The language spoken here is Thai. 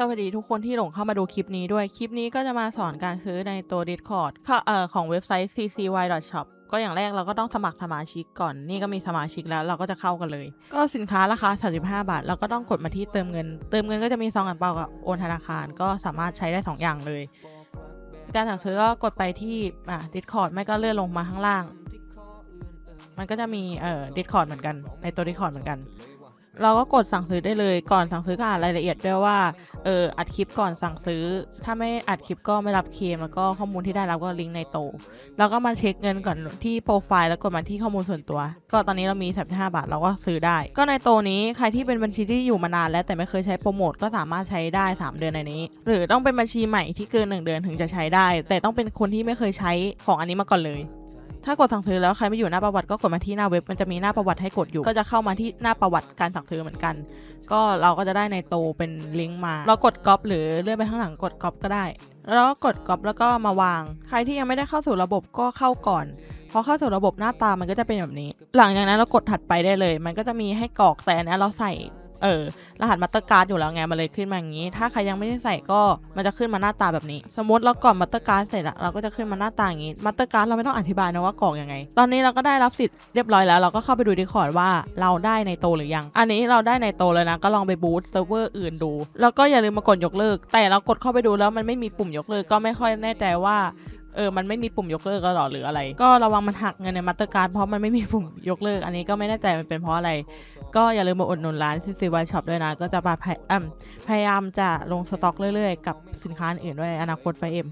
สวัสดีทุกคนที่หลงเข้ามาดูคลิปนี้ด้วย คลิปนี้ก็จะมาสอนการซื้อในตัว Discord ค่ะเอ่อของเว็บไซต์ ccy.shop ก็อย่างแรกเราก็ต้องสมัครสมาชิกก่อน นี่ก็มีสมาชิกแล้วเราก็จะเข้ากันเลย ก็สินค้าราคา 35 บาท เราก็ต้องกดมาที่เติมเงิน เติมเงินก็จะมีซองอันเปากับโอนธนาคารก็สามารถใช้ได้ 2 อย่างเลย การสั่งซื้อก็กดไปที่อ่า Discord ไม่ก็เลื่อนลงมาข้างล่าง มันก็จะมีเอ่อ Discord เหมือนกัน ในตัว Discord เหมือนกัน เราก็กดสั่งซื้อได้เลย ก่อนสั่งซื้อก็อ่านรายละเอียดด้วยว่า เอออัดคลิปก่อนสั่งซื้อ ถ้าไม่อัดคลิปก็ไม่รับเคลมแล้วก็ข้อมูลที่ได้รับก็ลิงก์ในโต แล้วก็มาเช็คเงินก่อนที่โปรไฟล์แล้วกดมาที่ข้อมูลส่วนตัว ก็ตอนนี้เรามี35บาทเราก็ซื้อได้ ก็ในโตนี้ใครที่เป็นบัญชีที่อยู่มานานแล้วแต่ไม่เคยใช้โปรโมทก็สามารถใช้ได้ 3 เดือนในนี้ หรือต้องเป็นบัญชีใหม่ที่เกิน 1 เดือนถึงจะใช้ได้ แต่ต้องเป็นคนที่ไม่เคยใช้ของอันนี้มาก่อนเลย ถ้ากดสั่งซื้อแล้วใครไม่อยู่หน้าประวัติก็กดมาที่หน้าเว็บมันจะมีหน้าประวัติให้กดอยู่ ก็จะเข้ามาที่หน้าประวัติการสั่งซื้อเหมือนกัน ก็เราก็จะได้ในโตเป็นลิงก์มา เรากดก๊อปหรือเลื่อนไปข้างหลังกดก๊อปก็ได้ แล้วก็กดก๊อปแล้วก็มาวาง ใครที่ยังไม่ได้เข้าสู่ระบบก็เข้าก่อนพอเข้าสู่ระบบหน้าตามันก็จะเป็นแบบนี้ หลังจากนั้นเรากดถัดไปได้เลย มันก็จะมีให้กรอกแต่อันเนี้ยเราใส่ เออ รหัสมาสเตอร์การ์ดอยู่แล้วไง มันเลยขึ้นมาอย่างนี้ ถ้าใครยังไม่ได้ใส่ก็ มันจะขึ้นมาหน้าตาแบบนี้ สมมติเรากรอกมาสเตอร์การ์ดเสร็จอะเราก็จะขึ้นมาหน้าตาอย่างนี้ มาสเตอร์การ์ดเราไม่ต้องอธิบายนะว่ากรอกยังไง ตอนนี้เราก็ได้รับสิทธิ์เรียบร้อยแล้ว เราก็เข้าไปดูดีคอร์ดว่าเราได้ในโตหรือยัง อันนี้เราได้ในโตเลยนะ ก็ลองไปบูตเซิร์ฟเวอร์อื่นดู แล้วก็อย่าลืมมากดยกเลิก แต่เรากดเข้าไปดูแล้วมันไม่มีปุ่มยกเลิก ก็ไม่ค่อยแน่ใจว่า เออมันไม่มีปุ่มยกเลิกก็หรอหรืออะไร ก็ระวังมันหักเงินในมาสเตอร์การ์ดเพราะมันไม่มีปุ่มยกเลิก อันนี้ก็ไม่แน่ใจมันเป็นเพราะอะไร ก็อย่าลืมมาอุดหนุนร้านซิซิวายช็อปด้วยนะ ก็จะพยายามจะลงสต็อกเรื่อยๆ กับสินค้าอื่นด้วยอนาคตไฟเอ็ม